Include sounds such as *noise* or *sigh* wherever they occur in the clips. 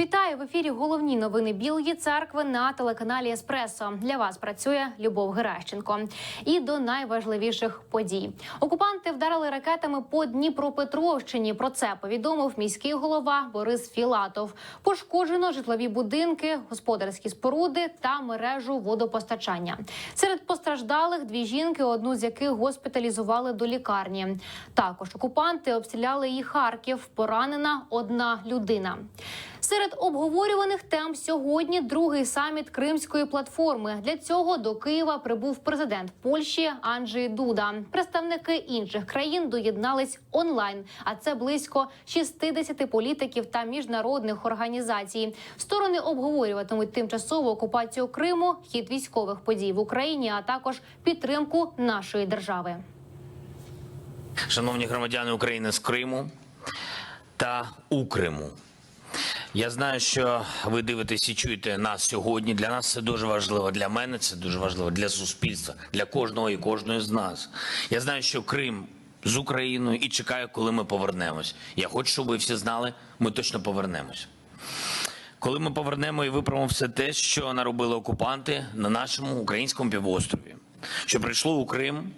Вітаю в ефірі. Головні новини Білої церкви на телеканалі Еспресо. Для вас працює Любов Геращенко. І до найважливіших подій. Окупанти вдарили ракетами по Дніпропетровщині. Про це повідомив міський голова Борис Філатов. Пошкоджено житлові будинки, господарські споруди та мережу водопостачання. Серед постраждалих дві жінки, одну з яких госпіталізували до лікарні. Також окупанти обстріляли і Харків. Поранена одна людина. Серед обговорюваних тем сьогодні другий саміт Кримської платформи. Для цього до Києва прибув президент Польщі Анджей Дуда. Представники інших країн доєднались онлайн. А це близько 60 політиків та міжнародних організацій. Сторони обговорюватимуть тимчасову окупацію Криму, хід військових подій в Україні, а також підтримку нашої держави. Шановні громадяни України з Криму та у Криму. Я знаю, що ви дивитесь і чуєте нас сьогодні. Для нас це дуже важливо. Для мене це дуже важливо для суспільства, для кожного і кожної з нас. Я знаю, що Крим з Україною і чекаю, коли ми повернемось. Я хочу, щоб ви всі знали, ми точно повернемось. Коли ми повернемо і виправимо все те, що наробили окупанти на нашому українському півострові, що прийшло у Крим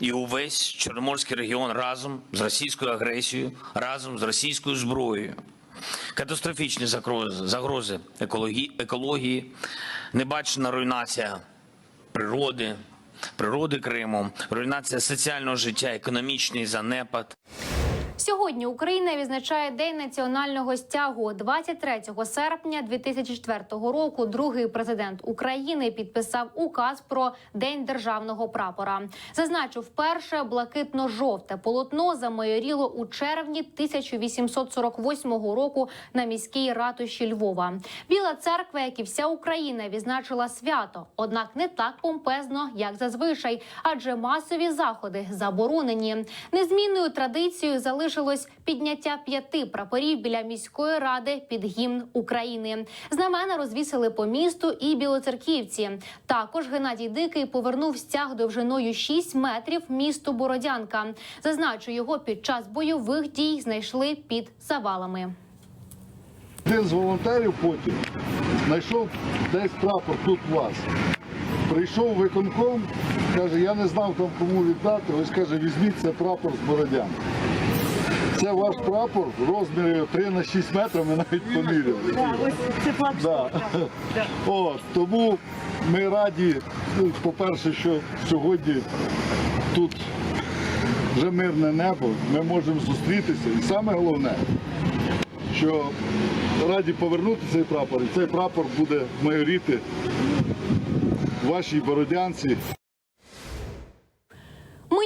і увесь Чорноморський регіон разом з російською агресією, разом з російською зброєю. Катастрофічні загрози, екології, небачена руйнація природи, природи Криму, руйнація соціального життя, економічний занепад. Сьогодні Україна відзначає День національного стягу. 23 серпня 2004 року. Другий президент України підписав указ про День державного прапора. Зазначив, вперше блакитно-жовте полотно замайоріло у червні 1848 року на міській ратуші Львова. Біла церква, як і вся Україна, відзначила свято, однак не так помпезно, як зазвичай, адже масові заходи заборонені. Незмінною традицією залишилось підняття п'яти прапорів біля міської ради під гімн України. Знамена розвісили по місту і білоцерківці. Також Геннадій Дикий повернув стяг довжиною 6 метрів місту Бородянка. Зазначу, його під час бойових дій знайшли під завалами. Один з волонтерів потім знайшов десь прапор тут у вас. Прийшов виконком, каже, я не знав там кому віддати. Ось каже, візьміть це прапор з Бородян. Це ваш прапор розмірі 3 на 6 метрів, ми навіть поміряли. Да, ось це флаг Да. *laughs* От, тому ми раді, ну, по-перше, що сьогодні тут вже мирне небо, ми можемо зустрітися. І саме головне, що раді повернути цей прапор, і цей прапор буде майоріти в вашій бородянці.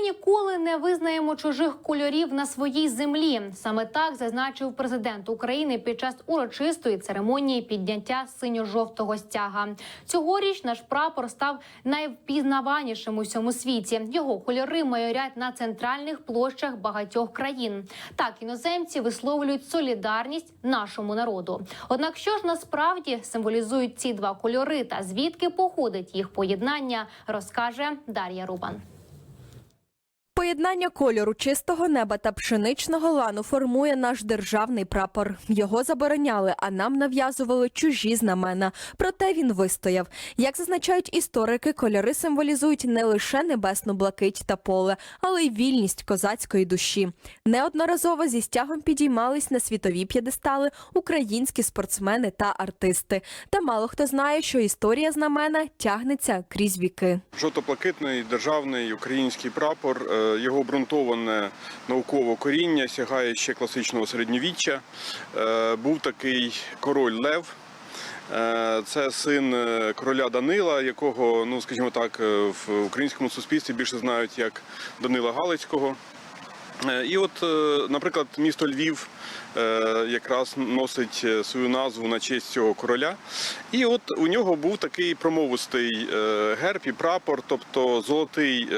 Ніколи не визнаємо чужих кольорів на своїй землі. Саме так зазначив президент України під час урочистої церемонії підняття синьо-жовтого стяга. Цьогоріч наш прапор став найвпізнаванішим у всьому світі. Його кольори майорять на центральних площах багатьох країн. Так іноземці висловлюють солідарність нашому народу. Однак, що ж насправді символізують ці два кольори та звідки походить їх поєднання, розкаже Дар'я Рубан. Поєднання кольору чистого неба та пшеничного лану формує наш державний прапор. Його забороняли, а нам нав'язували чужі знамена. Проте він вистояв. Як зазначають історики, кольори символізують не лише небесну блакить та поле, але й вільність козацької душі. Неодноразово зі стягом підіймались на світові п'єдестали українські спортсмени та артисти. Та мало хто знає, що історія знамена тягнеться крізь віки. Жовто-блакитний державний український прапор, е, його обґрунтоване наукове коріння сягає ще класичного середньовіччя. Е, Був такий король Лев. Е, Це син е, короля Данила, якого, ну скажімо так, в українському суспільстві більше знають як Данила Галицького. Е, І от, е, наприклад, місто Львів е, якраз носить свою назву на честь цього короля. І от у нього був такий промовистий герб і прапор, тобто золотий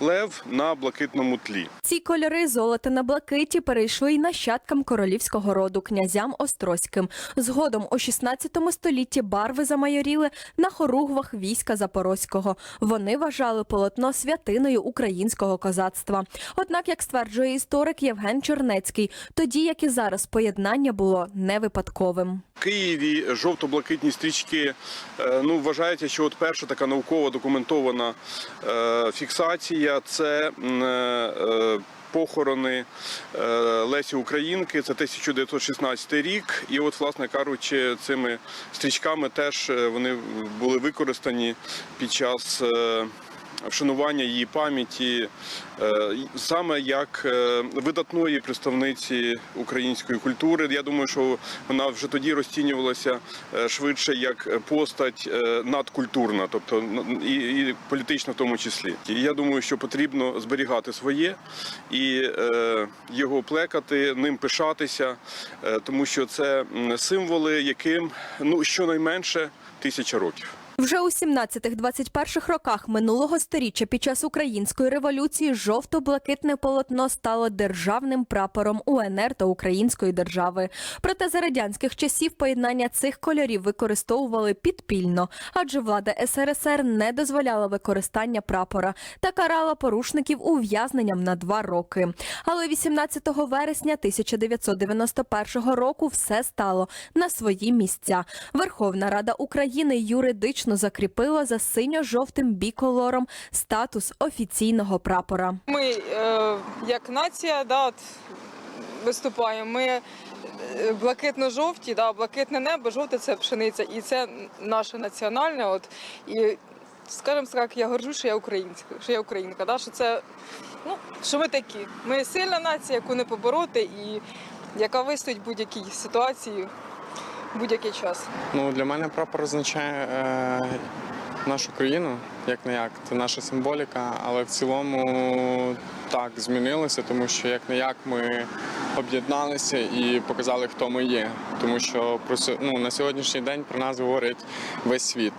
лев на блакитному тлі. Ці кольори золота на блакиті перейшли й нащадкам королівського роду князям Острозьким. Згодом у 16 столітті барви замайоріли на хоругвах війська Запорозького. Вони вважали полотно святиною українського козацтва. Однак, як стверджує історик Євген Чернецький, тоді як і зараз, поєднання було не випадковим. В Києві жовто-блакитні стрічки. е, Ну, вважається, що от перша така науково документована е, фіксація це е, похорони Лесі Українки. Це 1916 рік. І от, власне кажучи, цими стрічками теж вони були використані під час. Вшанування її пам'яті е, саме як е, видатної представниці української культури. Я думаю, що вона вже тоді розцінювалася е, швидше як постать надкультурна, тобто і, і політична в тому числі. І я думаю, що потрібно зберігати своє і його плекати, ним пишатися, тому що це символи, яким ну щонайменше тисяча років. Вже у 17-21 роках минулого сторіччя під час української революції жовто-блакитне полотно стало державним прапором УНР та Української держави. Проте за радянських часів поєднання цих кольорів використовували підпільно, адже влада СРСР не дозволяла використання прапора та карала порушників ув'язненням на два роки. Але 18 вересня 1991 року все стало на свої місця. Верховна Рада України юридично закріпила за синьо-жовтим біколором статус офіційного прапора. Ми е, як нація да, виступаємо. Ми е, блакитно-жовті, да, блакитне небо, жовте це пшениця. І це наше національне. От, і скажімо так, я горжу, що я українська, що я українка, да, що це ну, що ми такі. Ми сильна нація, яку не побороти, і яка вистоїть будь-якій ситуації, будь-який час. Ну, для мене прапор означає е, нашу країну, як не як. Це наша символіка, але в цілому так змінилося, тому що як не як ми об'єдналися і показали, хто ми є. Тому що про ну, на сьогоднішній день про нас говорить весь світ.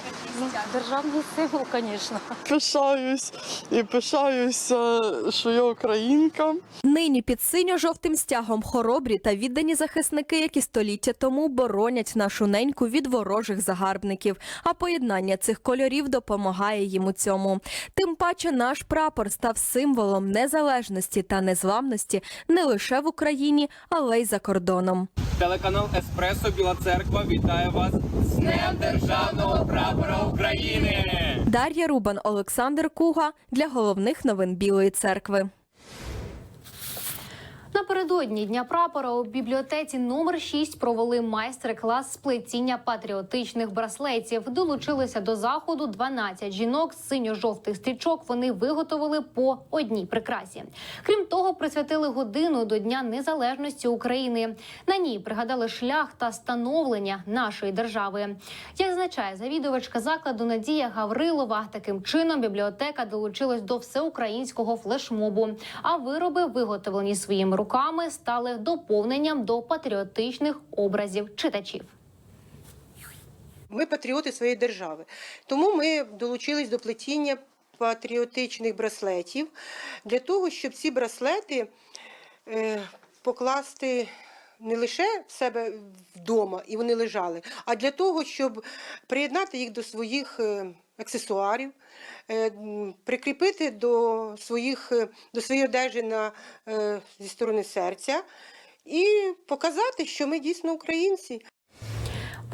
Державний символ, звісно. пишаюсь і пишаюся, що я українка. Нині під синьо-жовтим стягом хоробрі та віддані захисники, які століття тому боронять нашу неньку від ворожих загарбників. А поєднання цих кольорів допомагає їм у цьому. Тим паче наш прапор став символом незалежності та незламності не лише в Україні, але й за кордоном. Телеканал Еспресо Біла Церква вітає вас з Днем Державного прапора України. Дар'я Рубан, Олександр Куга для головних новин Білої церкви. Напередодні дня прапора у бібліотеці номер 6 провели майстер-клас з плетіння патріотичних браслетів. Долучилися до заходу 12 жінок з синьо-жовтих стрічок. Вони виготовили по одній прикрасі. Крім того, присвятили годину до Дня Незалежності України. На ній пригадали шлях та становлення нашої держави. Як зазначає завідувачка закладу Надія Гаврилова, таким чином бібліотека долучилась до всеукраїнського флешмобу. А вироби, виготовлені своїми руками, стали доповненням до патріотичних образів читачів. Ми патріоти своєї держави. Тому ми долучились до плетіння патріотичних браслетів для того, щоб ці браслети е, покласти не лише в себе вдома і вони лежали, а для того, щоб приєднати їх до своїх е, аксесуарів, е, прикріпити до, своїх, е, до своєї одежі на, е, зі сторони серця і показати, що ми дійсно українці.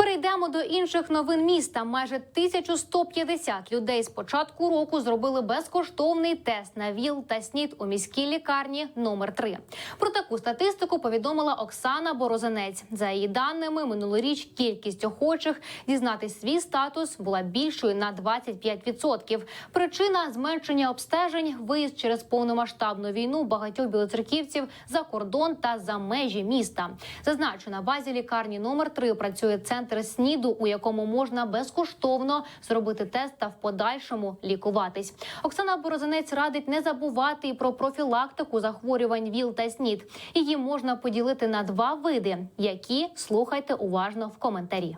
Перейдемо до інших новин міста. Майже 1150 людей з початку року зробили безкоштовний тест на ВІЛ та СНІД у міській лікарні номер 3 Про таку статистику повідомила Оксана Борозанець. За її даними, минулоріч кількість охочих дізнатись свій статус була більшою на 25%. Причина зменшення обстежень, виїзд через повномасштабну війну багатьох білоцерківців за кордон та за межі міста. Зазначу, на базі лікарні номер 3 працює центр СНІДу, у якому можна безкоштовно зробити тест та в подальшому лікуватись. Оксана Борозанець радить не забувати і про профілактику захворювань ВІЛ та СНІД. Її можна поділити на два види, які слухайте уважно в коментарі.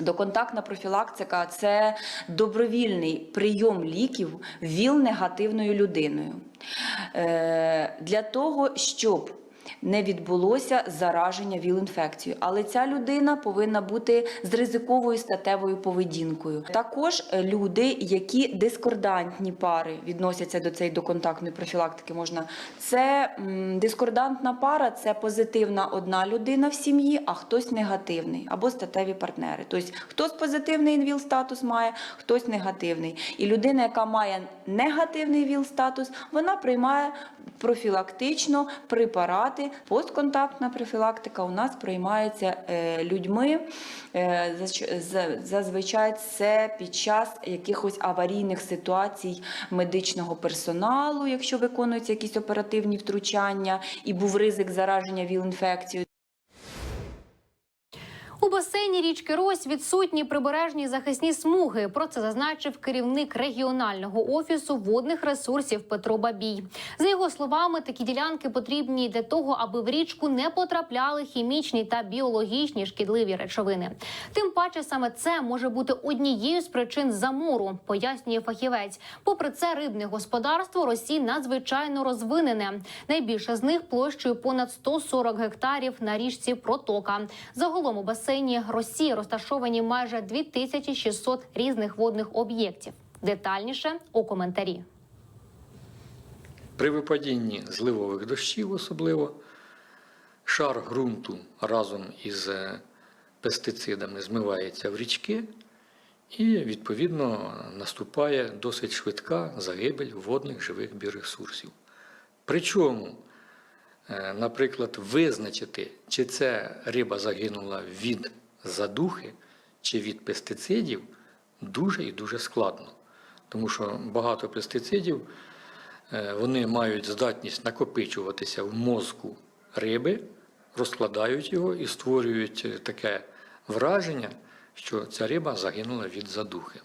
Доконтактна профілактика це добровільний прийом ліків ВІЛ-негативною людиною. Е, Для того, щоб не відбулося зараження ВІЛ-інфекцією. Але ця людина повинна бути з ризиковою статевою поведінкою. Також е, люди, які дискордантні пари відносяться до цієї доконтактної профілактики, можна це м, дискордантна пара, це позитивна одна людина в сім'ї, а хтось негативний або статеві партнери. Тобто хтось позитивний ВІЛ-статус має, хтось негативний. І людина, яка має негативний ВІЛ-статус, вона приймає профілактично препарати. Постконтактна профілактика у нас приймається е, людьми. Е, зазвичай це під час якихось аварійних ситуацій медичного персоналу, якщо виконуються якісь оперативні втручання і був ризик зараження ВІЛ-інфекцією. У басейні річки Рось відсутні прибережні захисні смуги. Про це зазначив керівник регіонального офісу водних ресурсів Петро Бабій. За його словами, такі ділянки потрібні для того, аби в річку не потрапляли хімічні та біологічні шкідливі речовини. Тим паче, саме це може бути однією з причин замору, пояснює фахівець. Попри це, рибне господарство Росії надзвичайно розвинене. Найбільше з них площею понад 140 гектарів на річці Протока. Загалом у басейні Росії розташовані майже 2600 різних водних об'єктів. Детальніше у коментарі. При випадінні зливових дощів особливо шар ґрунту разом із е, пестицидами змивається в річки, і відповідно наступає досить швидка загибель водних живих біоресурсів. Причому, наприклад, визначити, чи це риба загинула від задухи чи від пестицидів, дуже і дуже складно. Тому що багато пестицидів Е, Вони мають здатність накопичуватися в мозку риби, розкладають його і створюють е, таке враження, що ця риба загинула від задухи.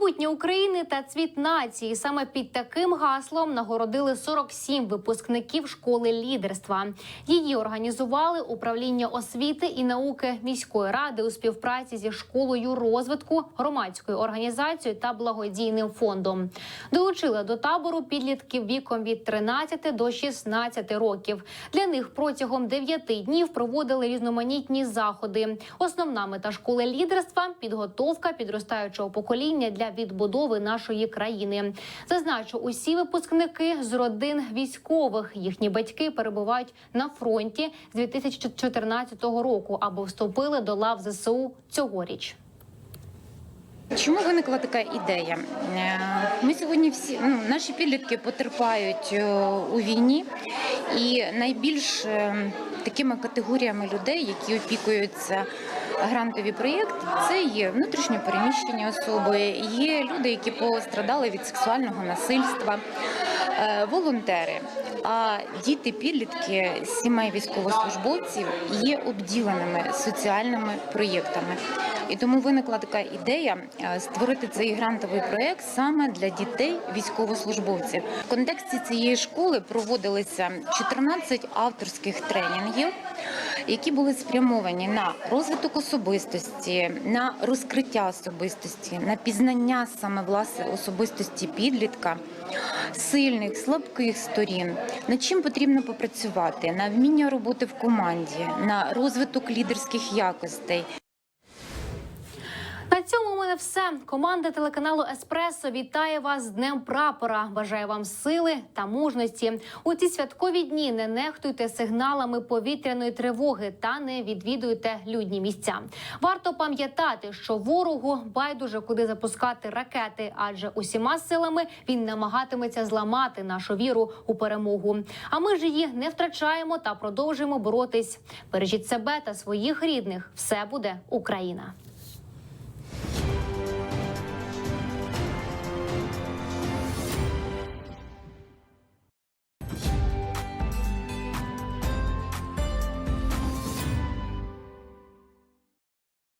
Майбутнє України та цвіт нації саме під таким гаслом нагородили 47 випускників школи лідерства. Її організували управління освіти і науки міської ради у співпраці зі школою розвитку, громадською організацією та благодійним фондом. Долучили до табору підлітків віком від 13 до 16 років. Для них протягом 9 днів проводили різноманітні заходи. Основна мета школи лідерства підготовка підростаючого покоління для відбудови нашої країни. Зазначу, усі випускники з родин військових. Їхні батьки перебувають на фронті з 2014 року або вступили до лав ЗСУ цьогоріч. Чому виникла така ідея? Е, Ми сьогодні всі ну, наші підлітки потерпають е, у війні, і найбільш е, такими категоріями людей, які опікуються грантові проєкти, це є внутрішньо переміщені особи, є люди, які пострадали від сексуального насильства, е, волонтери. А діти, підлітки сімей військовослужбовців є обділеними соціальними проєктами. І тому виникла така ідея е, створити цей грантовий проєкт саме для дітей військовослужбовців. В контексті цієї школи проводилися 14 авторських тренінгів, які були спрямовані на розвиток особистості, на розкриття особистості, на пізнання саме власне особистості підлітка, сильних, слабких сторін, над чим потрібно попрацювати, на вміння роботи в команді, на розвиток лідерських якостей. Мене все. Команда телеканалу Еспресо вітає вас з Днем Прапора. Бажаю вам сили та мужності. У ці святкові дні не нехтуйте сигналами повітряної тривоги та не відвідуйте людні місця. Варто пам'ятати, що ворогу байдуже куди запускати ракети, адже усіма силами він намагатиметься зламати нашу віру у перемогу. А ми ж її не втрачаємо та продовжуємо боротись. Бережіть себе та своїх рідних. Все буде Україна.